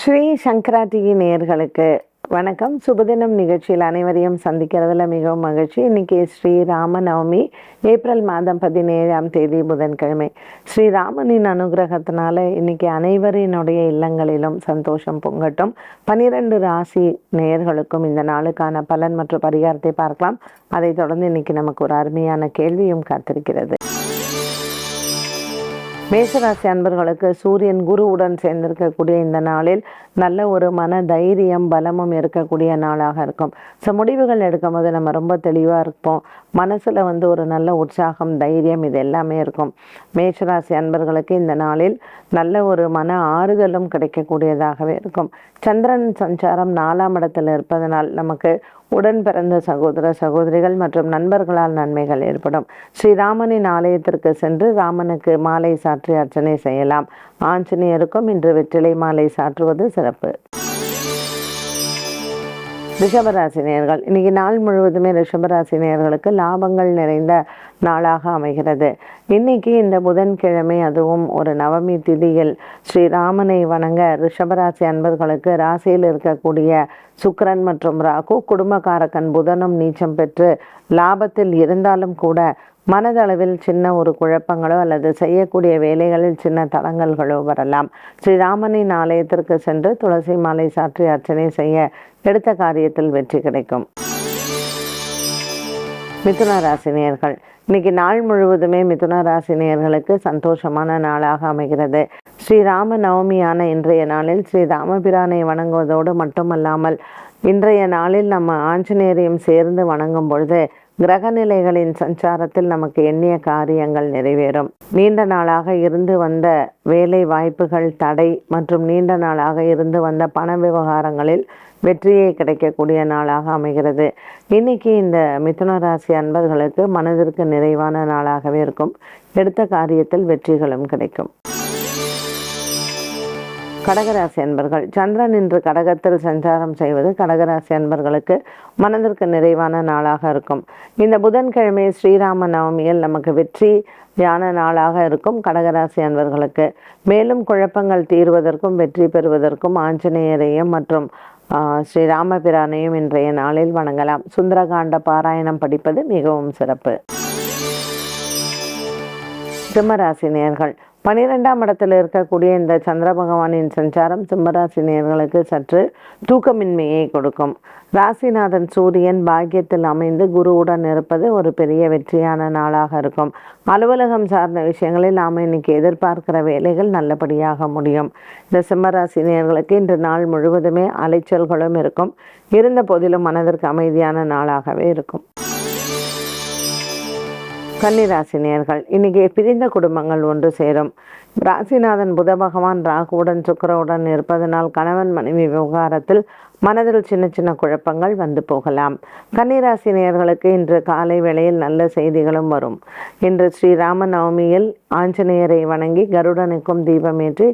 ஸ்ரீ சங்கரா TV நேயர்களுக்கு வணக்கம். சுபதினம் நிகழ்ச்சியில் அனைவரையும் சந்திக்கிறதுல மிகவும் மகிழ்ச்சி. இன்றைக்கி ஸ்ரீ ராமநவமி ஏப்ரல் மாதம் பதினேழாம் தேதி புதன்கிழமை. ஸ்ரீராமனின் அனுகிரகத்தினால இன்னைக்கு அனைவரினுடைய இல்லங்களிலும் சந்தோஷம் பொங்கட்டும். பனிரெண்டு ராசி நேயர்களுக்கும் இந்த நாளுக்கான பலன் மற்றும் பரிகாரத்தை பார்க்கலாம். அதைத் தொடர்ந்து இன்னைக்கு நமக்கு ஒரு அருமையான கேள்வியும் காத்திருக்கிறது. மேசராசி அன்பர்களுக்கு சூரியன் குருவுடன் சேர்ந்திருக்கக்கூடிய இந்த நாளில் நல்ல ஒரு மன தைரியம் பலமும் இருக்கக்கூடிய நாளாக இருக்கும். ஸோ முடிவுகள் எடுக்கும் போது நம்ம ரொம்ப தெளிவாக இருப்போம். மனசில் வந்து ஒரு நல்ல உற்சாகம் தைரியம் இது எல்லாமே இருக்கும். மேஷராசி அன்பர்களுக்கு இந்த நாளில் நல்ல ஒரு மன ஆறுதலும் கிடைக்கக்கூடியதாகவே இருக்கும். சந்திரன் சஞ்சாரம் நாலாம் இடத்தில் இருப்பதனால் நமக்கு உடன் பிறந்த சகோதர சகோதரிகள் மற்றும் நண்பர்களால் நன்மைகள் ஏற்படும். ஸ்ரீராமனின் ஆலயத்திற்கு சென்று ராமனுக்கு மாலை சாற்றி அர்ச்சனை செய்யலாம். ஆஞ்சநேயருக்கும் இன்று வெற்றிலை மாலை சாற்றுவது சிறப்பு. ரிஷபராசினியர்கள். இன்னைக்கு நாள் முழுவதுமே ரிஷபராசினியர்களுக்கு லாபங்கள் நிறைந்த நாளாக அமைகிறது. இன்னைக்கு இந்த புதன்கிழமை அதுவும் ஒரு நவமி திதியில் ஸ்ரீராமனை வணங்க ரிஷபராசி அன்பர்களுக்கு ராசியில் இருக்கக்கூடிய சுக்கரன் மற்றும் ராகு குடும்பக்காரக்கன் புதனும் நீச்சம் பெற்று லாபத்தில் இருந்தாலும் கூட மனதளவில் சின்ன ஒரு குழப்பங்களோ அல்லது செய்யக்கூடிய வேலைகளில் சின்ன தடங்கல்களோ வரலாம். ஸ்ரீராமனின் ஆலயத்திற்கு சென்று துளசி மாலை சாற்றி அர்ச்சனை செய்ய எடுத்த காரியத்தில் வெற்றி கிடைக்கும். மிதுன ராசினியர்கள். இன்னைக்கு நாள் முழுவதுமே மிதுன ராசினியர்களுக்கு சந்தோஷமான நாளாக அமைகிறது. ஸ்ரீராம நவமியான இன்றைய நாளில் ஸ்ரீராமபிரானை வணங்குவதோடு மட்டுமல்லாமல் இன்றைய நாளில் நம்ம ஆஞ்சநேயரையும் சேர்ந்து வணங்கும் பொழுது கிரகநிலைகளின் சஞ்சாரத்தில் நமக்கு எண்ணிய காரியங்கள் நிறைவேறும். நீண்ட நாளாக இருந்து வந்த வேலை வாய்ப்புகள் தடை மற்றும் நீண்ட நாளாக இருந்து வந்த பண விவகாரங்களில் வெற்றியை கிடைக்கக்கூடிய நாளாக அமைகிறது. இன்னைக்கு இந்த மிதுன ராசி அன்பர்களுக்கு மனதிற்கு நிறைவான நாளாகவே இருக்கும். எடுத்த காரியத்தில் வெற்றிகளும் கிடைக்கும். கடகராசி அன்பர்கள் சந்திரன் இன்று கடகத்தில் சஞ்சாரம் செய்வது கடகராசி அன்பர்களுக்கு மனதிற்கு நிறைவான நாளாக இருக்கும். இந்த புதன்கிழமை ஸ்ரீராம நவமியில் நமக்கு வெற்றி தியான நாளாக இருக்கும் கடகராசி அன்பர்களுக்கு. மேலும் குழப்பங்கள் தீர்வதற்கும் வெற்றி பெறுவதற்கும் ஆஞ்சநேயரையும் மற்றும் ஸ்ரீ ராமபிரானையும் இன்றைய நாளில் வணங்கலாம். சுந்தரகாண்ட பாராயணம் படிப்பது மிகவும் சிறப்பு. சிம்மராசி நேர்கள் பனிரெண்டாம் இடத்தில் இருக்கக்கூடிய இந்த சந்திர பகவானின் சஞ்சாரம் சிம்மராசினியர்களுக்கு சற்று தூக்கமின்மையை கொடுக்கும். ராசிநாதன் சூரியன் பாக்கியத்தில் அமைந்து குருவுடன் இருப்பது ஒரு பெரிய வெற்றியான நாளாக இருக்கும். அலுவலகம் சார்ந்த விஷயங்களில் நாம் இன்னைக்கு எதிர்பார்க்கிற வேலைகள் நல்லபடியாக முடியும். இந்த சிம்மராசினியர்களுக்கு இன்று நாள் முழுவதுமே அலைச்சல்களும் இருக்கும். இருந்த போதிலும் மனதிற்கு அமைதியான நாளாகவே இருக்கும். கன்னிராசினியர்கள். இன்னைக்கு பிரிந்த குடும்பங்கள் ஒன்று சேரும். ராசிநாதன் புத பகவான் ராகுவுடன் சுக்கரவுடன் இருப்பதனால் கணவன் மனைவி விவகாரத்தில் மனதில் சின்ன சின்ன குழப்பங்கள் வந்து போகலாம். கன்னிராசினியர்களுக்கு இன்று காலை வேளையில் நல்ல செய்திகளும் வரும். இன்று ஸ்ரீராம நவமியில் ஆஞ்சநேயரை வணங்கி கருடனுக்கும் தீபமேற்றி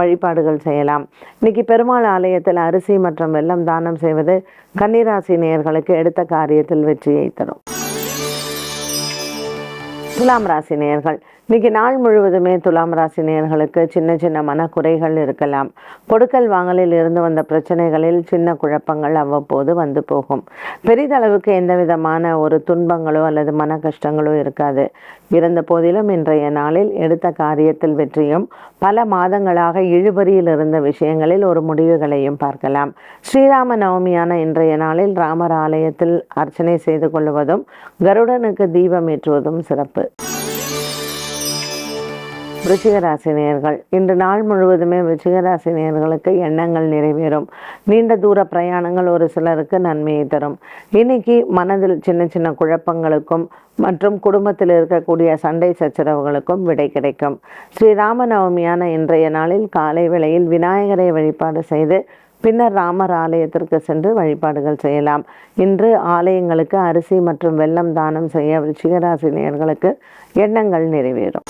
வழிபாடுகள் செய்யலாம். இன்னைக்கு பெருமாள் ஆலயத்தில் அரிசி மற்றும் வெள்ளம் தானம் செய்வது கன்னிராசி நேயர்களுக்கு எடுத்த காரியத்தில் வெற்றியை தரும். துலாம் ராசி நேர்கள் இன்னைக்கு நாள் முழுவதுமே துலாம் ராசி நேர்களுக்கு சின்ன சின்ன மனக்குறைகள் இருக்கலாம். கொடுக்கல் வாங்கலில் இருந்து வந்த பிரச்சனைகளில் சின்ன குழப்பங்கள் அவ்வப்போது வந்து போகும். பெரிதளவுக்கு எந்த விதமான ஒரு துன்பங்களோ அல்லது மன கஷ்டங்களோ இருக்காது. இருந்த போதிலும் இன்றைய நாளில் எடுத்த காரியத்தில் வெற்றியும் பல மாதங்களாக இழுபறியில் இருந்த விஷயங்களில் ஒரு முடிவுகளையும் பார்க்கலாம். ஸ்ரீராம நவமியான இன்றைய நாளில் ராமர் ஆலயத்தில் அர்ச்சனை செய்து கொள்வதும் கருடனுக்கு தீபம் ஏற்றுவதும் சிறப்பு. விருச்சிகராசினியர்கள். இன்று நாள் முழுவதுமே விருச்சிகராசினியர்களுக்கு எண்ணங்கள் நிறைவேறும். நீண்ட தூர பிரயாணங்கள் ஒரு சிலருக்கு நன்மையை தரும். இன்னைக்கு மனதில் சின்ன சின்ன குழப்பங்களுக்கும் மற்றும் குடும்பத்தில் இருக்கக்கூடிய சண்டை சச்சரவுகளுக்கும் விடை கிடைக்கும். ஸ்ரீராம நவமியான இன்றைய நாளில் காலை வேளையில் விநாயகரை வழிபாடு செய்து பின்னர் ராமர் ஆலயத்திற்கு சென்று வழிபாடுகள் செய்யலாம். இன்று ஆலயங்களுக்கு அரிசி மற்றும் வெள்ளம் தானம் செய்ய விருச்சிகராசினியர்களுக்கு எண்ணங்கள் நிறைவேறும்.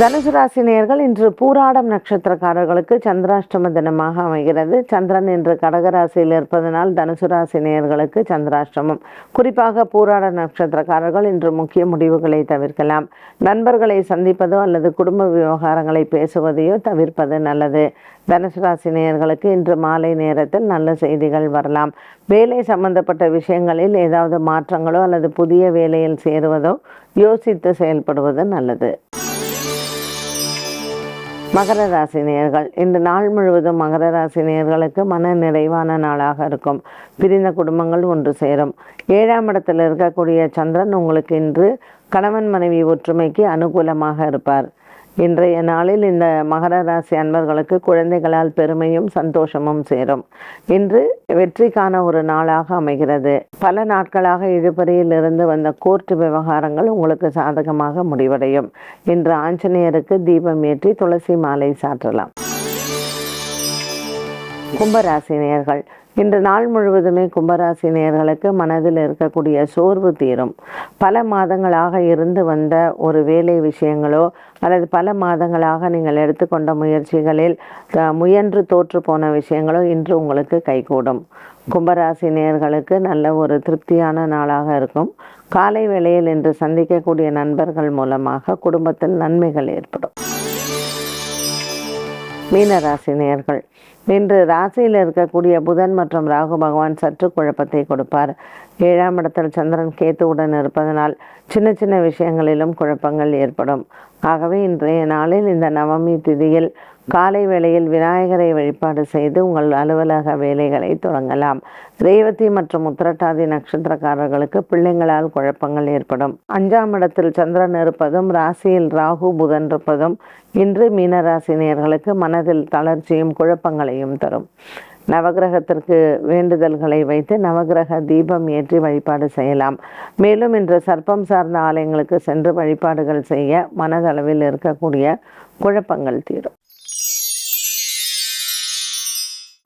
தனுசு ராசி நேர்கள் இன்று பூராடம் நட்சத்திரக்காரர்களுக்கு சந்திராஷ்டம தினமாக அமைகிறது. சந்திரன் இன்று கடகராசியில் இருப்பதனால் தனுசு ராசி நேர்களுக்கு சந்திராஷ்டமம். குறிப்பாக பூராட நட்சத்திரக்காரர்கள் இன்று முக்கிய முடிவுகளை தவிர்க்கலாம். நண்பர்களை சந்திப்பதோ அல்லது குடும்ப விவகாரங்களை பேசுவதையோ தவிர்ப்பது நல்லது. தனுசு ராசி நேர்களுக்கு இன்று மாலை நேரத்தில் நல்ல செய்திகள் வரலாம். வேலை சம்பந்தப்பட்ட விஷயங்களில் ஏதாவது மாற்றங்களோ அல்லது புதிய வேலையில் சேருவதோ யோசித்து செயல்படுவது நல்லது. மகர ராசி நேயர்கள் இந்த நாள் முழுவதும் மகர ராசி நேயர்களுக்கு மன நிறைவான நாளாக இருக்கும். பிரிந்த குடும்பங்கள் ஒன்று சேரும். ஏழாம் இடத்தில் இருக்கக்கூடிய சந்திரன் உங்களுக்கு இன்று கணவன் மனைவி ஒற்றுமைக்கு அனுகூலமாக இருப்பார். இன்றைய நாளில் இந்த மகர ராசி அன்பர்களுக்கு குழந்தைகளால் பெருமையும் சந்தோஷமும் சேரும். இன்று வெற்றிக்கான ஒரு நாளாக அமைகிறது. பல நாட்களாக இழுபறியில் இருந்து வந்த கோர்ட் விவகாரங்கள் உங்களுக்கு சாதகமாக முடிவடையும். இன்று ஆஞ்சநேயருக்கு தீபம் ஏற்றி துளசி மாலை சாற்றலாம். கும்பராசினியர்கள் இன்று நாள் முழுவதுமே கும்பராசி நேர்களுக்கு மனதில் இருக்கக்கூடிய சோர்வு தீரும். பல மாதங்களாக இருந்து வந்த ஒரு வேலை விஷயங்களோ அல்லது பல மாதங்களாக நீங்கள் எடுத்துக்கொண்ட முயற்சிகளில் முயன்று தோற்று போன விஷயங்களோ இன்று உங்களுக்கு கைகூடும். கும்பராசி நேர்களுக்கு நல்ல ஒரு திருப்தியான நாளாக இருக்கும். காலை வேளையில் இன்று சந்திக்கக்கூடிய நண்பர்கள் மூலமாக குடும்பத்தில் நன்மைகள் ஏற்படும். மீனராசி நேர்கள் இன்று ராசியில் இருக்கக்கூடிய புதன் மற்றும் ராகு பகவான் சற்று குழப்பத்தை கொடுப்பார். ஏழாம் இடத்தில் சந்திரன் கேத்துவுடன் இருப்பதனால் சின்ன சின்ன விஷயங்களிலும் குழப்பங்கள் ஏற்படும். ஆகவே இன்றைய நாளில் இந்த நவமி திதியில் காலை வேளையில் விநாயகரை வழிபாடு செய்து உங்கள் அலுவலக வேலைகளை தொடங்கலாம். ரேவதி மற்றும் உத்திரட்டாதி நட்சத்திரக்காரர்களுக்கு பிள்ளைங்களால் குழப்பங்கள் ஏற்படும். அஞ்சாம் இடத்தில் சந்திரன் இருப்பதும் ராசியில் ராகு புதன் இருப்பதும் இன்று மீனராசினியர்களுக்கு மனதில் தளர்ச்சியும் குழப்பங்களையும் தரும். நவகிரகத்திற்கு வேண்டுதல்களை வைத்து நவகிரக தீபம் ஏற்றி வழிபாடு செய்யலாம். மேலும் இன்று சர்ப்பம் சார்ந்த ஆலயங்களுக்கு சென்று வழிபாடுகள் செய்ய மனதளவில் இருக்கக்கூடிய குழப்பங்கள் தீரும்.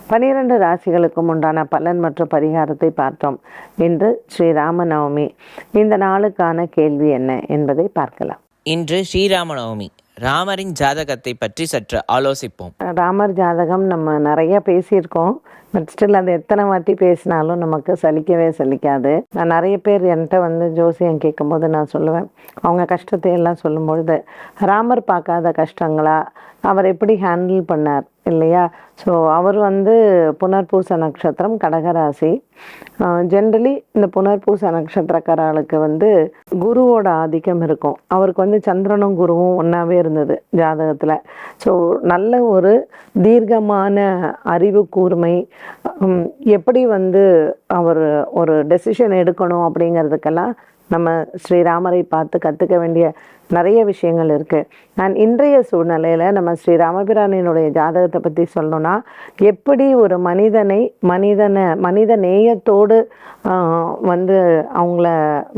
பனிரெண்டு ராசிகளுக்கும் உண்டான பலன் மற்றும் பரிகாரத்தை பார்த்தோம். இன்று ஸ்ரீராம நவமி இந்த நாளுக்கான கேள்வி என்ன என்பதை பார்க்கலாம். இன்று ஸ்ரீராம நவமி ராமரின் ஜாதகத்தை பற்றி சற்று ஆலோசிப்போம். ராமர் ஜாதகம் நம்ம நிறைய பேசியிருக்கோம். பட் ஸ்டில் அது எத்தனை வாட்டி பேசினாலும் நமக்கு சலிக்கவே சலிக்காது. நான் நிறைய பேர் என்கிட்ட வந்து ஜோசியம் கேட்கும்போது நான் சொல்லுவேன். அவங்க கஷ்டத்தை எல்லாம் சொல்லும்பொழுது ராமர் பார்க்காத கஷ்டங்களா? அவர் எப்படி ஹேண்டில் பண்ணார்? இல்லையா? ஸோ அவர் வந்து புனர்பூச நட்சத்திரம் கடகராசி. ஜென்ரலி இந்த புனர்பூச நட்சத்திரக்காரர்களுக்கு வந்து குருவோட ஆதிக்கம் இருக்கும். அவருக்கு வந்து சந்திரனும் குருவும் ஒன்றாவே இருந்தது ஜாதகத்தில். ஸோ நல்ல ஒரு தீர்க்கமான அறிவு கூர்மை எப்படி வந்து அவர் ஒரு டெசிஷன் எடுக்கணும் அப்படிங்கிறதுக்கெல்லாம் நம்ம ஸ்ரீராமரை பார்த்து கற்றுக்க வேண்டிய நிறைய விஷயங்கள் இருக்குது நான் இன்றைய சூழ்நிலையில் நம்ம ஸ்ரீ ராமபிரானினுடைய ஜாதகத்தை பற்றி சொல்லணும்னா எப்படி ஒரு மனிதனை மனிதனை மனித நேயத்தோடு வந்து அவங்கள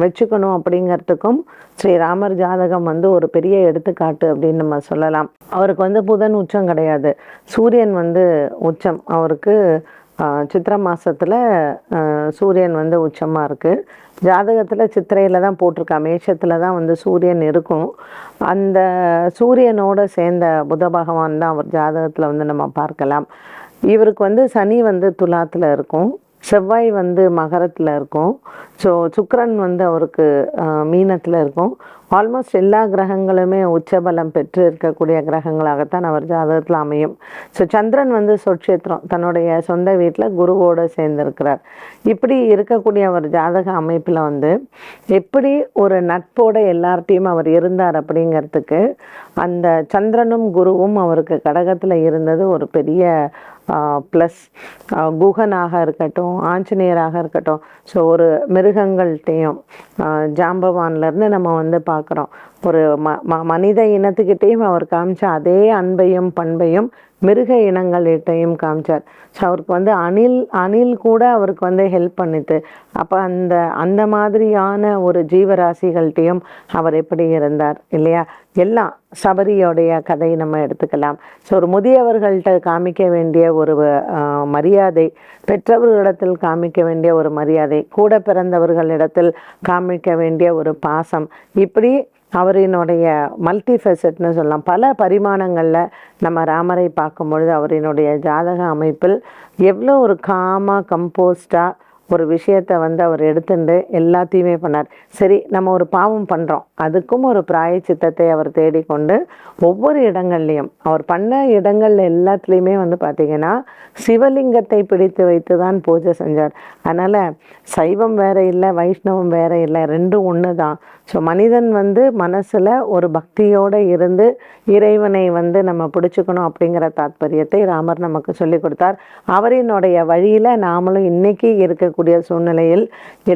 வச்சுக்கணும் அப்படிங்கிறதுக்கும் ஸ்ரீராமர் ஜாதகம் வந்து ஒரு பெரிய எடுத்துக்காட்டு அப்படின்னு நம்ம சொல்லலாம். அவருக்கு வந்து புதன் உச்சம் கிடையாது. சூரியன் வந்து உச்சம். அவருக்கு சித்திர மாதத்தில் சூரியன் வந்து உச்சமாக இருக்குது ஜாதகத்தில் சித்திரையில் தான் போட்டிருக்கா. மேஷத்தில் தான் வந்து சூரியன் இருக்கும். அந்த சூரியனோட சேர்ந்த புத பகவான் தான் அவர் ஜாதகத்தில் வந்து நம்ம பார்க்கலாம். இவருக்கு வந்து சனி வந்து துலாத்தில் இருக்கும். செவ்வாய் வந்து மகரத்தில் இருக்கும். ஸோ சுக்கரன் வந்து அவருக்கு மீனத்தில் இருக்கும். ஆல்மோஸ்ட் எல்லா கிரகங்களுமே உச்சபலம் பெற்று இருக்கக்கூடிய கிரகங்களாகத்தான் அவர் ஜாதகத்தில் அமையும். ஸோ சந்திரன் வந்து சொட்சேத்திரம் தன்னுடைய சொந்த வீட்டில் குருவோடு சேர்ந்திருக்கிறார். இப்படி இருக்கக்கூடிய அவர் ஜாதக அமைப்பில் வந்து எப்படி ஒரு நட்போட எல்லார்ட்டையும் அவர் இருந்தார் அப்படிங்கிறதுக்கு அந்த சந்திரனும் குருவும் அவருக்கு கடகத்தில் இருந்தது ஒரு பெரிய ப்ளஸ் குகனாக இருக்கட்டும் ஆஞ்சநேயராக இருக்கட்டும். ஸோ ஒரு மிருகங்கள்கிட்டையும் ஜாம்பவான்லேருந்து நம்ம வந்து பா பார்க்குறோம் ஒரு ம ம மனித இனத்துக்கிட்டேயும் அவர் காமிச்ச அதே அன்பையும் பண்பையும் மிருக இனங்கள்கிட்டையும் காமிச்சார். ஸோ அவருக்கு வந்து அணில் அணில் கூட அவருக்கு வந்து ஹெல்ப் பண்ணிட்டு அப்போ அந்த அந்த மாதிரியான ஒரு ஜீவராசிகள்கிட்டையும் அவர் எப்படி இருந்தார் இல்லையா? எல்லாம் சபரியோடைய கதை நம்ம எடுத்துக்கலாம். ஸோ ஒரு முதியவர்கள்ட்ட காமிக்க வேண்டிய ஒரு மரியாதை பெற்றவர்களிடத்தில் காமிக்க வேண்டிய ஒரு மரியாதை கூட பிறந்தவர்களிடத்தில் காமிக்க வேண்டிய ஒரு பாசம் இப்படி அவரினுடைய மல்டி ஃபெசட்னு சொல்லலாம். பல பரிமாணங்களில் நம்ம ராமரை பார்க்கும் பொழுது அவரினுடைய ஜாதக அமைப்பில் எவ்வளோ ஒரு காமாக கம்போஸ்டாக ஒரு விஷயத்தை வந்து அவர் எடுத்துட்டு எல்லாத்தையுமே பண்ணார். சரி நம்ம ஒரு பாவம் பண்ணுறோம் அதுக்கும் ஒரு பிராயச்சித்தத்தை அவர் தேடிக்கொண்டு ஒவ்வொரு இடங்கள்லையும் அவர் பண்ண இடங்கள் எல்லாத்துலேயுமே வந்து பார்த்திங்கன்னா சிவலிங்கத்தை பிடித்து வைத்து தான் பூஜை செஞ்சார். அதனால் சைவம் வேறு இல்லை வைஷ்ணவம் வேறு இல்லை ரெண்டும் ஒன்று தான் ஸோ மனிதன் வந்து மனசில் ஒரு பக்தியோடு இருந்து இறைவனை வந்து நம்ம பிடிச்சிக்கணும் அப்படிங்கிற தாத்பரியத்தை ராமர் நமக்கு சொல்லி கொடுத்தார். அவரினுடைய வழியில் நாமளும் இன்றைக்கி இருக்கக்கூடிய சூழ்நிலையில்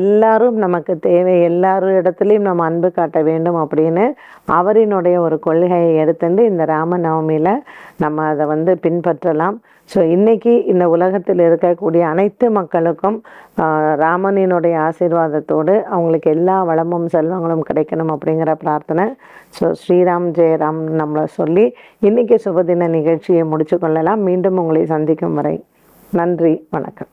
எல்லாரும் நமக்கு தேவை எல்லாரும் இடத்துலையும் நம்ம அன்பு காட்ட வேண்டும் அப்படின்னு அவரினுடைய ஒரு கொள்கையை எடுத்துட்டு இந்த ராம நவமியில் நம்ம அதை வந்து பின்பற்றலாம். ஸோ இன்றைக்கி இந்த உலகத்தில் இருக்கக்கூடிய அனைத்து மக்களுக்கும் ராமனினுடைய ஆசீர்வாதத்தோடு அவங்களுக்கு எல்லா வளமும் செல்வங்களும் கிடைக்கணும் அப்படிங்கிற பிரார்த்தனை. ஸோ ஸ்ரீராம் ஜெயராம் நம்மளை சொல்லி இன்றைக்கி சுபதின நிகழ்ச்சியை முடிச்சு கொள்ளலாம். மீண்டும் உங்களை சந்திக்கும் வரை நன்றி வணக்கம்.